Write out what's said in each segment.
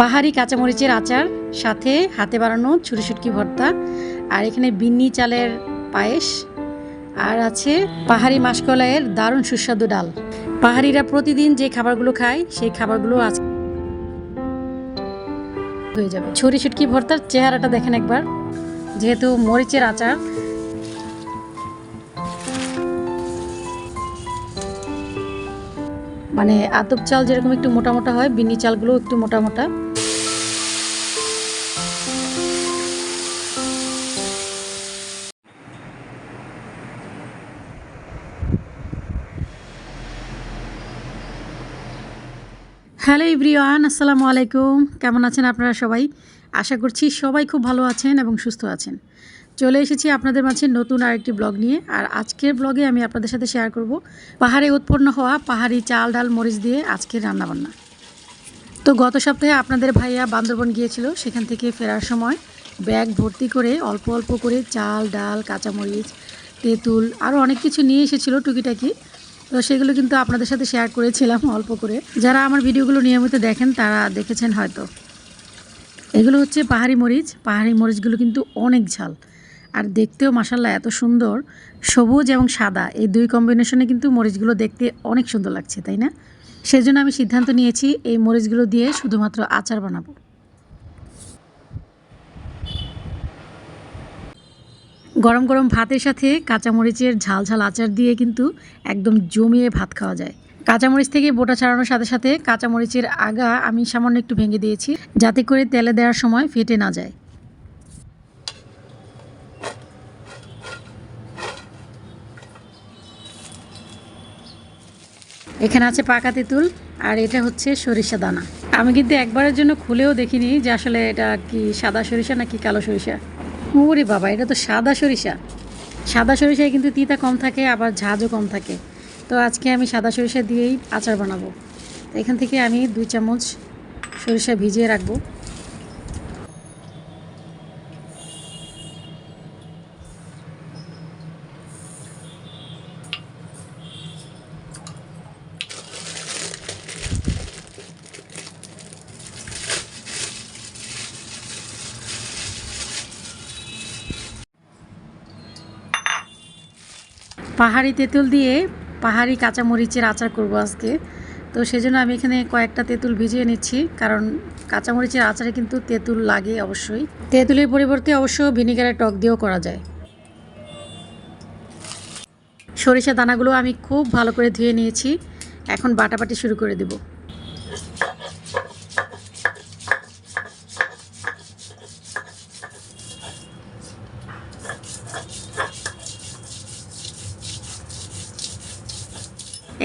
পাহাড়ি কাঁচামরিচের আচার, সাথে হাতে বানানো ছুরি শুটকি ভর্তা, আর এখানে বিন্নি চালের পায়েস, আর আছে পাহাড়ি মাসকলাইয়ের দারুণ সুস্বাদু ডাল। পাহাড়িরা প্রতিদিন যে খাবারগুলো খায়, সেই খাবারগুলো আজ হয়ে যাবে। ছুরি শুটকি ভর্তার চেহারাটা দেখেন একবার। যেহেতু মরিচের আচার মানে আতপ চাল যেরকম একটু মোটা মোটা হয়, বিন্নি চালগুলো একটু মোটা মোটা। হ্যালো ইব্রিয়ান আসসালামু আলাইকুম। কেমন আছেন আপনারা সবাই? আশা করছি সবাই খুব ভালো আছেন এবং সুস্থ আছেন। চলে এসেছি আপনাদের মাঝে নতুন আরেকটি ব্লগ নিয়ে। আর আজকের ব্লগে আমি আপনাদের সাথে শেয়ার করব পাহাড়ে উৎপন্ন হওয়া পাহাড়ি চাল, ডাল, মরিচ দিয়ে আজকের রান্নাবান্না। তো গত সপ্তাহে আপনাদের ভাইয়া বান্দরবন গিয়েছিল। সেখান থেকে ফেরার সময় ব্যাগ ভর্তি করে অল্প অল্প করে চাল, ডাল, কাঁচামরিচ, তেঁতুল আরও অনেক কিছু নিয়ে এসেছিল টুকিটাকি। তো সেগুলো কিন্তু আপনাদের সাথে শেয়ার করেছিলাম অল্প করে। যারা আমার ভিডিওগুলো নিয়মিত দেখেন, তারা দেখেছেন হয়তো। এগুলো হচ্ছে পাহাড়ি মরিচ। পাহাড়ি মরিচগুলো কিন্তু অনেক ঝাল। আর দেখতেও মাসাল্লাহ এত সুন্দর। সবুজ এবং সাদা। এই দুই কম্বিনেশনে কিন্তু মরিচগুলো দেখতে অনেক সুন্দর লাগছে, তাই না? সেজন্য আমি সিদ্ধান্ত নিয়েছি, এই মরিচগুলো দিয়ে শুধুমাত্র আচার বানাবো। গরম গরম ভাতের সাথে কাঁচামরিচের ঝাল ঝাল আচার দিয়ে কিন্তু একদম জমিয়ে ভাত খাওয়া যায়। কাঁচামরিচ থেকে বোটা ছাড়ানোর সাথে সাথে কাঁচামরিচের আগা আমি সামান্য একটু ভেঙে দিয়েছি, যাতে করে তেলে দেওয়ার সময় ফেটে না যায়। এখানে আছে পাকা তেঁতুল, আর এটা হচ্ছে সরিষা দানা। আমি কিন্তু একবারের জন্য খুলেও দেখিনি যে আসলে এটা কি সাদা সরিষা নাকি কালো সরিষা। ওরে বাবা, এটা তো সাদা সরিষা। সাদা সরিষায় কিন্তু তিতা কম থাকে, আবার ঝাঁজও কম থাকে। তো আজকে আমি সাদা সরিষা দিয়েই আচার বানাবো। এখান থেকে আমি দুই চামচ সরিষা ভিজিয়ে রাখব। পাহাড়ি তেঁতুল দিয়ে পাহাড়ি কাঁচামরিচের আচার করব আজকে। তো সেজন্য আমি এখানে কয়েকটা তেঁতুল ভিজিয়ে নিচ্ছি, কারণ কাঁচামরিচের আচারে কিন্তু তেঁতুল লাগে অবশ্যই। তেঁতুলের পরিবর্তে অবশ্য ভিনিগারের টক দিয়েও করা যায়। সরিষা দানাগুলো আমি খুব ভালো করে ধুয়ে নিয়েছি। এখন বাটাবাটি শুরু করে দেব।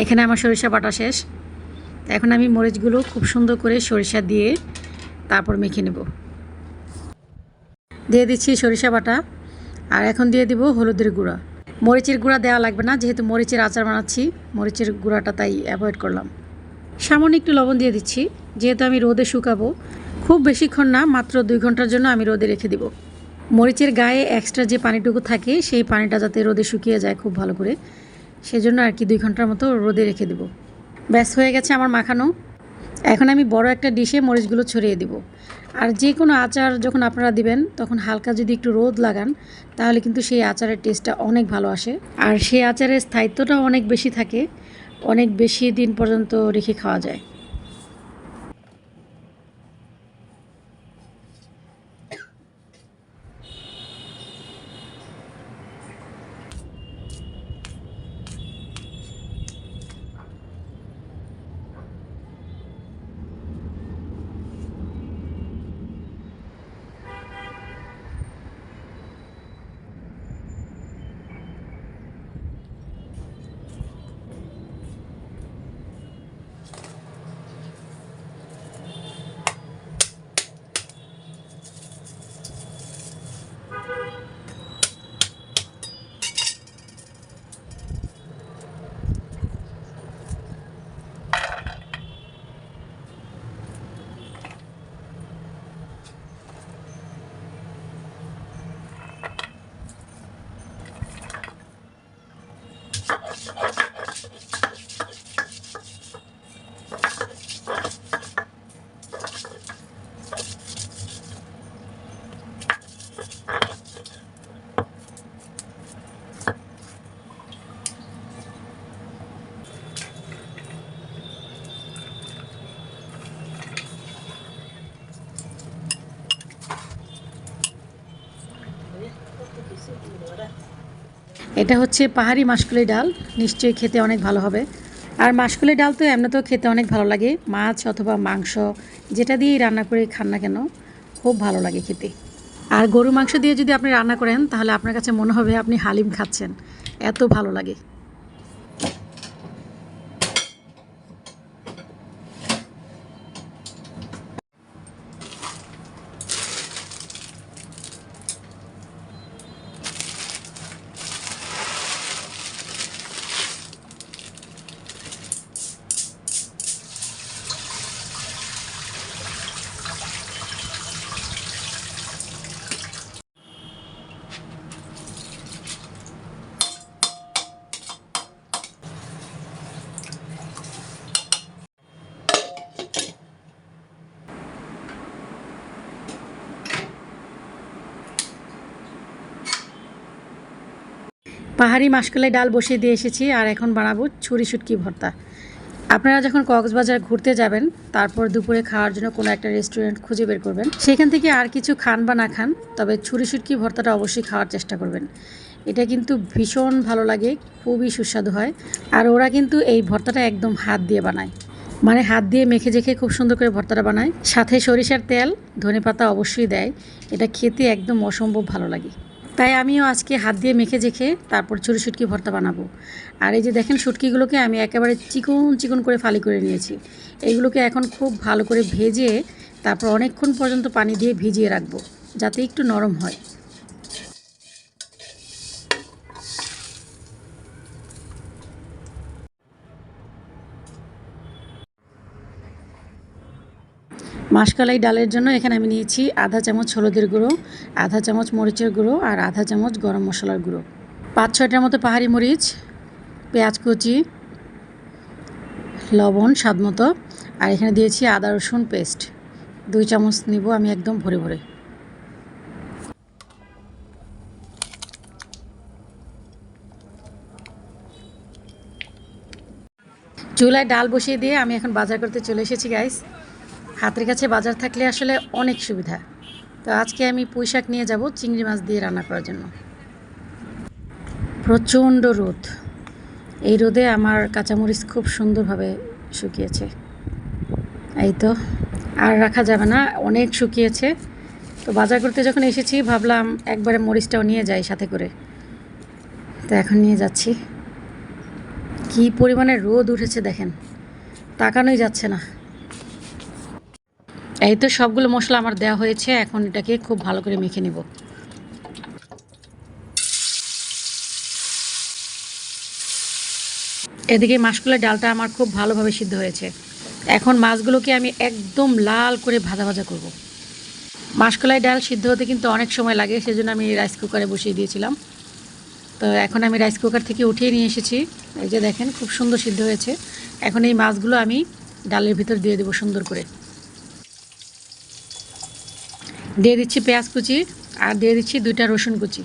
এখানে আমার সরিষা বাটা শেষ। এখন আমি মরিচগুলো খুব সুন্দর করে সরিষা দিয়ে তারপর মেখে নেব। দিয়ে দিচ্ছি সরিষা বাটা আর এখন দিয়ে দিব হলুদের গুঁড়া। মরিচের গুঁড়া দেওয়া লাগবে না, যেহেতু মরিচের আচার বানাচ্ছি, মরিচের গুঁড়াটা তাই অ্যাভয়েড করলাম। সামান্য একটু লবণ দিয়ে দিচ্ছি, যেহেতু আমি রোদে শুকাবো। খুব বেশিক্ষণ না, মাত্র দুই ঘণ্টার জন্য আমি রোদে রেখে দিব। মরিচের গায়ে এক্সট্রা যে পানিটুকু থাকে, সেই পানিটা যাতে রোদে শুকিয়ে যায় খুব ভালো করে। সেজন্য আর কি দুই ঘণ্টার মতো রোদে রেখে দেবো। ব্যাস হয়ে গেছে আমার মাখানো। এখন আমি বড় একটা ডিশে মরিচগুলো ছড়িয়ে দিব। আর যে কোনো আচার যখন আপনারা দিবেন, তখন হালকা যদি একটু রোদ লাগান, তাহলে কিন্তু সেই আচারের টেস্টটা অনেক ভালো আসে। আর সেই আচারের স্থায়িত্বটাও অনেক বেশি থাকে, অনেক বেশি দিন পর্যন্ত রেখে খাওয়া যায়। এটা হচ্ছে পাহাড়ি মাসকলাই ডাল। নিশ্চয়ই খেতে অনেক ভালো হবে। আর মাসকলাই ডাল তো এমনিতেও খেতে অনেক ভালো লাগে। মাছ অথবা মাংস যেটা দিয়েই রান্না করে খান না কেন, খুব ভালো লাগে খেতে। আর গরু মাংস দিয়ে যদি আপনি রান্না করেন, তাহলে আপনার কাছে মনে হবে আপনি হালিম খাচ্ছেন। এত ভালো লাগে। পাহাড়ি মাসকলাই ডাল বসিয়ে দিয়ে এসেছি আর এখন বানাবো ছুরি শুটকি ভর্তা। আপনারা যখন কক্সবাজার ঘুরতে যাবেন, তারপর দুপুরে খাওয়ার জন্য কোনো একটা রেস্টুরেন্ট খুঁজে বের করবেন। সেখান থেকে আর কিছু খান বা না খান, তবে ছুরি শুটকি ভর্তাটা অবশ্যই খাওয়ার চেষ্টা করবেন। এটা কিন্তু ভীষণ ভালো লাগে, খুবই সুস্বাদু হয়, আর ওরা কিন্তু এই ভর্তাটা একদম হাত দিয়ে বানায়। মানে হাত দিয়ে মেখে জেখে খুব সুন্দর করে ভর্তাটা বানায়। সাথে সরিষার তেল, ধনেপাতা অবশ্যই দেয়। এটা খেতে একদম অসম্ভব ভালো লাগে। তাই আমিও আজকে হাত দিয়ে মেখে জেখে তারপর ছুরি শুটকি ভর্তা বানাবো। আর এই যে দেখেন শুটকিগুলোকে আমি একেবারে চিকন চিকন করে ফালি করে নিয়েছি। এইগুলোকে এখন খুব ভালো করে ভেজে তারপর অনেকক্ষণ পর্যন্ত পানি দিয়ে ভিজিয়ে রাখব, যাতে একটু নরম হয়। মাসকালাই ডালের জন্য এখানে আমি নিয়েছি আধা চামচ হলুদের গুঁড়ো, আধা চামচ মরিচের গুঁড়ো আর আধা চামচ গরম মশলার গুঁড়ো। পাঁচ ছয়টার মতো পাহাড়ি মরিচ, পেঁয়াজ কুচি, লবণ স্বাদ মতো আর এখানে দিয়েছি আদা রসুন পেস্ট। দুই চামচ নিব আমি একদম ভরে ভরে। চুলায় ডাল বসিয়ে দিয়ে আমি এখন বাজার করতে চলে এসেছি গাইস হাতের কাছে বাজার থাকলে আসলে অনেক সুবিধা। তো আজকে আমি পুঁই শাক নিয়ে যাব চিংড়ি মাছ দিয়ে রান্না করার জন্য। প্রচণ্ড রোদ। এই রোদে আমার কাঁচামরিচ খুব সুন্দরভাবে শুকিয়েছে। এই তো, আর রাখা যাবে না, অনেক শুকিয়েছে। তো বাজার করতে যখন এসেছি, ভাবলাম একবারে মরিচটাও নিয়ে যাই সাথে করে। তো এখন নিয়ে যাচ্ছি। কি পরিমাণে রোদ উঠেছে দেখেন। তাকানোই যাচ্ছে না। এই তো সবগুলো মশলা আমার দেওয়া হয়েছে, এখন এটাকে খুব ভালো করে মেখে নেব। এদিকে মাছগুলোর ডালটা আমার খুব ভালোভাবে সিদ্ধ হয়েছে। এখন মাছগুলোকে আমি একদম লাল করে ভাজা ভাজা করব। মাসকলাই ডাল সিদ্ধ হতে কিন্তু অনেক সময় লাগে, সেজন্য আমি রাইস কুকারে বসিয়ে দিয়েছিলাম। তো এখন আমি রাইস কুকার থেকে উঠিয়ে নিয়ে এসেছি। এই যে দেখেন, খুব সুন্দর সিদ্ধ হয়েছে। এখন এই মাছগুলো আমি ডালের ভিতর দিয়ে দেবো সুন্দর করে। দিয়ে দিচ্ছি পেঁয়াজ কুচি আর দিয়ে দিচ্ছি দুইটা রসুন কুচি।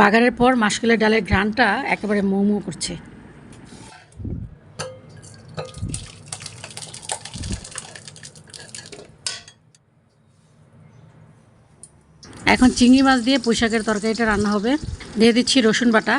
বাগানের পর মাসকুলের ডালের ঘ্রাণটা একেবারে মৌ করছে। এখন চিংড়ি মাছ দিয়ে পোশাকের তরকারিটা রান্না হবে। দিয়ে দিচ্ছি রসুন বাটা।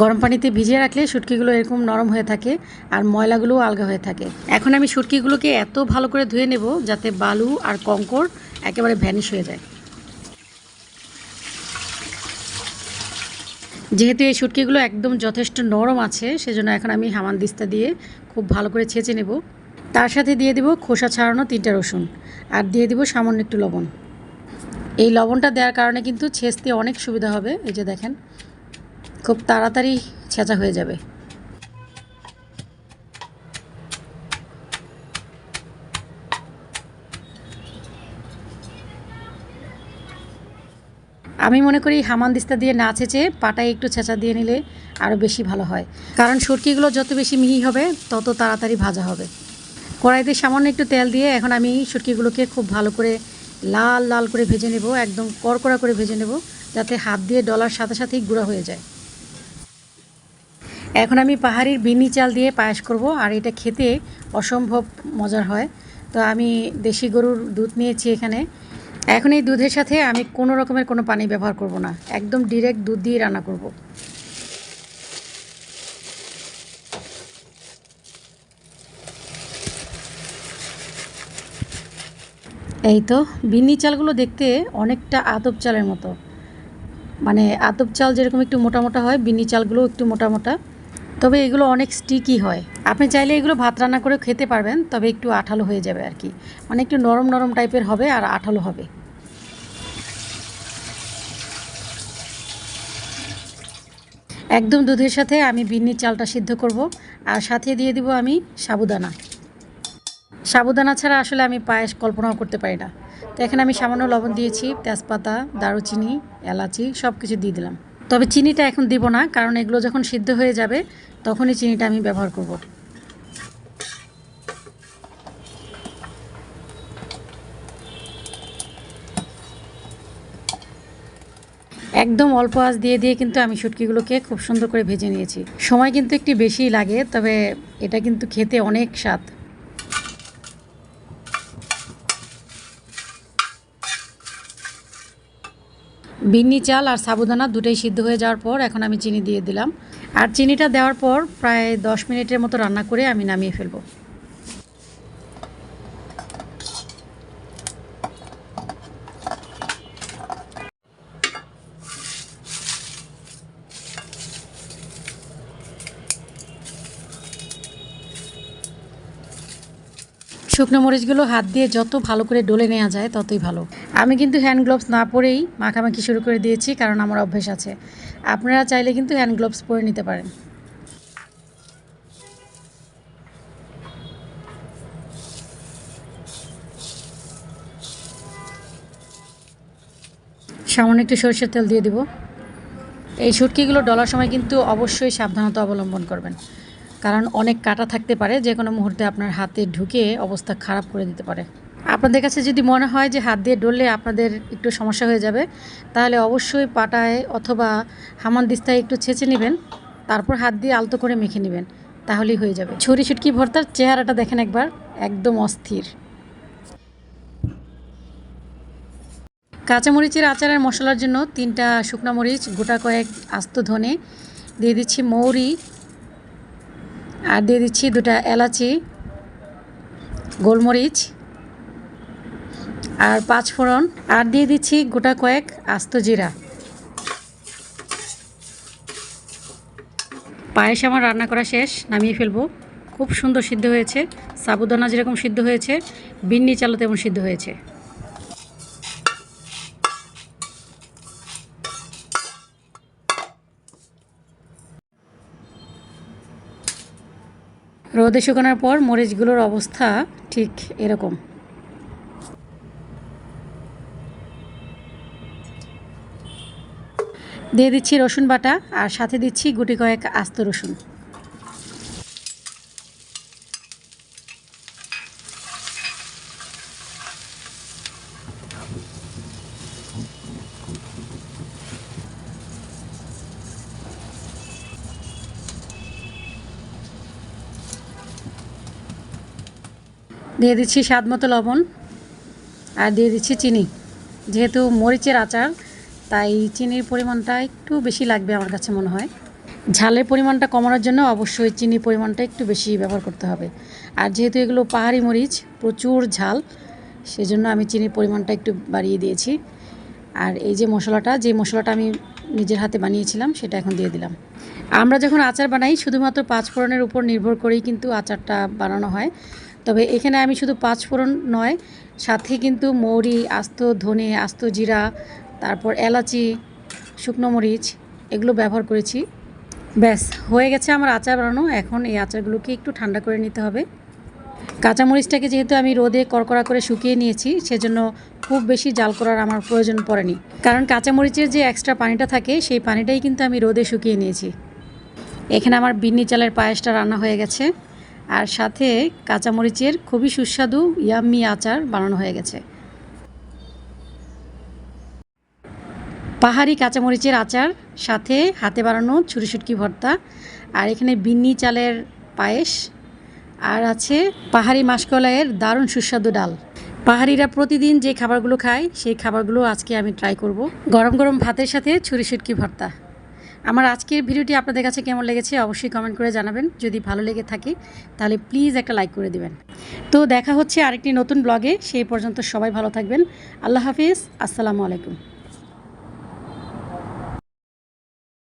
গরম পানিতে ভিজিয়ে রাখলে শুটকিগুলো এরকম নরম হয়ে থাকে আর ময়লাগুলোও আলগা হয়ে থাকে। এখন আমি শুটকিগুলোকে এত ভালো করে ধুয়ে নেব যাতে বালু আর কঙ্কর একেবারে ভ্যানিশ হয়ে যায়। যেহেতু এই শুটকিগুলো একদম যথেষ্ট নরম আছে, সেজন্য এখন আমি হামান দিস্তা দিয়ে খুব ভালো করে ছেঁচে নেব। তার সাথে দিয়ে দেব খোসা ছাড়ানো তিনটা রসুন আর দিয়ে দেব সামান্য একটু লবণ। এই লবণটা দেওয়ার কারণে কিন্তু ছেঁচতে অনেক সুবিধা হবে, এই যে দেখেন। খুব তাড়াতাড়ি ছেঁচা হয়ে যাবে। আমি মনে করি হামানদিস্তা দিয়ে না ছেঁচে পাটায় একটু ছেঁচা দিয়ে নিলে আরও বেশি ভালো হয়। কারণ সুটকিগুলো যত বেশি মিহি হবে, তত তাড়াতাড়ি ভাজা হবে। কড়াইতে সামান্য একটু তেল দিয়ে এখন আমি শুটকিগুলোকে খুব ভালো করে লাল লাল করে ভেজে নেব, একদম কড়কড়া করে ভেজে নেব, যাতে হাত দিয়ে ডলার সাথে সাথেই গুঁড়া হয়ে যায়। এখন আমি পাহাড়ির বিনি চাল দিয়ে পায়েস করব, আর এটা খেতে অসম্ভব মজার হয়। তো আমি দেশি গরুর দুধ নিয়েছি এখানে। এখন এই দুধের সাথে আমি কোনো রকমের কোনো পানি ব্যবহার করব না। একদম ডিরেক্ট দুধ দিয়ে রান্না করব। এই তো বিন্নি চালগুলো দেখতে অনেকটা আতপ চালের মতো। মানে আতপ চাল যেরকম একটু মোটা মোটা হয় বিন্নি চালগুলো একটু মোটা মোটা। তবে এগুলো অনেক স্টিকি হয়। আপনি চাইলে এগুলো ভাত রান্না করে খেতে পারবেন, তবে একটু আঠালো হয়ে যাবে আর কি। মানে একটু নরম নরম টাইপের হবে আর আঠালো হবে। একদম দুধের সাথে আমি বিন্নি চালটা সিদ্ধ করব, আর সাথে দিয়ে দিব আমি সাবুদানা। সাবুদানা ছাড়া আসলে আমি পায়েস কল্পনাও করতে পারি না। তো এখানে আমি সামান্য লবণ দিয়েছি, তেজপাতা, দারুচিনি, এলাচি সব কিছু দিয়ে দিলাম। তবে চিনিটা এখন দিব না, কারণ এগুলো যখন সিদ্ধ হয়ে যাবে, তখনই চিনিটা আমি ব্যবহার করব। একদম অল্প আঁচ দিয়ে দিয়ে কিন্তু আমি শুটকিগুলোকে খুব সুন্দর করে ভেজে নিয়েছি। সময় কিন্তু একটু বেশিই লাগে, তবে এটা কিন্তু খেতে অনেক স্বাদ। বিন্নি চাল আর সাবুদানা দুটোই সিদ্ধ হয়ে যাওয়ার পর এখন আমি চিনি দিয়ে দিলাম। আর চিনিটা দেওয়ার পর প্রায় দশ মিনিটের মতো রান্না করে আমি নামিয়ে ফেলব। শুকনো মরিচগুলো হাত দিয়ে যত ভালো করে ডলে নেওয়া যায় ততই ভালো। আমি কিন্তু হ্যান্ড গ্লোভস না পরেই মাখামাখি শুরু করে দিয়েছি কারণ আমার অভ্যেস আছে। আপনারা চাইলে কিন্তু হ্যান্ড গ্লোভস পরে নিতে পারেন। সামান্য একটু সরষের তেল দিয়ে দিব। এই শুটকিগুলো ডলার সময় কিন্তু অবশ্যই সাবধানতা অবলম্বন করবেন। কারণ অনেক কাটা থাকতে পারে, যে কোনো মুহূর্তে আপনার হাতে ঢুকে অবস্থা খারাপ করে দিতে পারে। আপনাদের কাছে যদি মনে হয় যে হাত দিয়ে ডললে আপনাদের একটু সমস্যা হয়ে যাবে, তাহলে অবশ্যই পাটায় অথবা হামান দিস্তায় একটু ছেঁচে নেবেন, তারপর হাত দিয়ে আলতো করে মেখে নেবেন, তাহলেই হয়ে যাবে। ছুরি ছুটকি ভর্তার চেহারাটা দেখেন একবার, একদম অস্থির। কাঁচামরিচের আচারের মশলার জন্য তিনটা শুকনো মরিচ, গোটা কয়েক আস্ত ধনে, দিয়ে দিচ্ছি মৌরি আর দিয়ে দিচ্ছি দুটা এলাচি, গোলমরিচ আর পাঁচ ফোড়ন। আর দিয়ে দিচ্ছি গোটা কয়েক আস্ত জিরা। পায়েস আমার রান্না করা শেষ, নামিয়ে ফেলব। খুব সুন্দর সিদ্ধ হয়েছে। সাবুদানা যেরকম সিদ্ধ হয়েছে, বিন্নি চালও তেমন সিদ্ধ হয়েছে। রোদে শুকানোর পর মরিচগুলোর অবস্থা ঠিক এরকম। দিয়ে দিচ্ছি রসুন বাটা আর সাথে দিচ্ছি গুটি কয়েক আস্ত রসুন। দিয়ে দিচ্ছি স্বাদ মতো লবণ আর দিয়ে দিচ্ছি চিনি। যেহেতু মরিচের আচার, তাই চিনির পরিমাণটা একটু বেশি লাগবে আমার কাছে মনে হয়। ঝালের পরিমাণটা কমানোর জন্য অবশ্যই চিনির পরিমাণটা একটু বেশি ব্যবহার করতে হবে। আর যেহেতু এগুলো পাহাড়ি মরিচ, প্রচুর ঝাল, সেজন্য আমি চিনির পরিমাণটা একটু বাড়িয়ে দিয়েছি। আর এই যে মশলাটা যে মশলাটা আমি নিজের হাতে বানিয়েছিলাম, সেটা এখন দিয়ে দিলাম। আমরা যখন আচার বানাই, শুধুমাত্র পাঁচ ফোড়নের উপর নির্ভর করেই কিন্তু আচারটা বানানো হয়। তবে এখানে আমি শুধু পাঁচ ফোড়ন নয়, সাথে কিন্তু মৌরি, আস্ত ধনে, আস্ত জিরা, তারপর এলাচি, শুকনো মরিচ, এগুলো ব্যবহার করেছি। ব্যাস, হয়ে গেছে আমার আচার বানানো। এখন এই আচারগুলোকে একটু ঠান্ডা করে নিতে হবে। কাঁচামরিচটাকে যেহেতু আমি রোদে কড়কড়া করে শুকিয়ে নিয়েছি, সেজন্য খুব বেশি জাল করার আমার প্রয়োজন পড়েনি। কারণ কাঁচামরিচের যে এক্সট্রা পানিটা থাকে, সেই পানিটাই কিন্তু আমি রোদে শুকিয়ে নিয়েছি। এখানে আমার বিন্নি চালের পায়েসটা রান্না হয়ে গেছে। আর সাথে কাঁচামরিচের খুবই সুস্বাদু, ইয়াম্মি আচার বানানো হয়ে গেছে। পাহাড়ি কাঁচামরিচের আচার, সাথে হাতে বানানো ছুরি শুটকি ভর্তা আর এখানে বিন্নি চালের পায়েস আর আছে পাহাড়ি মাসকলাইয়ের দারুণ সুস্বাদু ডাল। পাহাড়িরা প্রতিদিন যে খাবারগুলো খায়, সেই খাবারগুলো আজকে আমি ট্রাই করব। গরম গরম ভাতের সাথে ছুরি শুটকি ভর্তা। আমার আজকের ভিডিওটি আপনাদের কাছে কেমন লেগেছে অবশ্যই কমেন্ট করে জানাবেন। যদি ভালো লেগে থাকে, তাহলে প্লিজ একটা লাইক করে দিবেন। তো দেখা হচ্ছে আরেকটি নতুন ব্লগে সেই পর্যন্ত সবাই ভালো থাকবেন। আল্লাহ হাফিজ। আসসালামু আলাইকুম।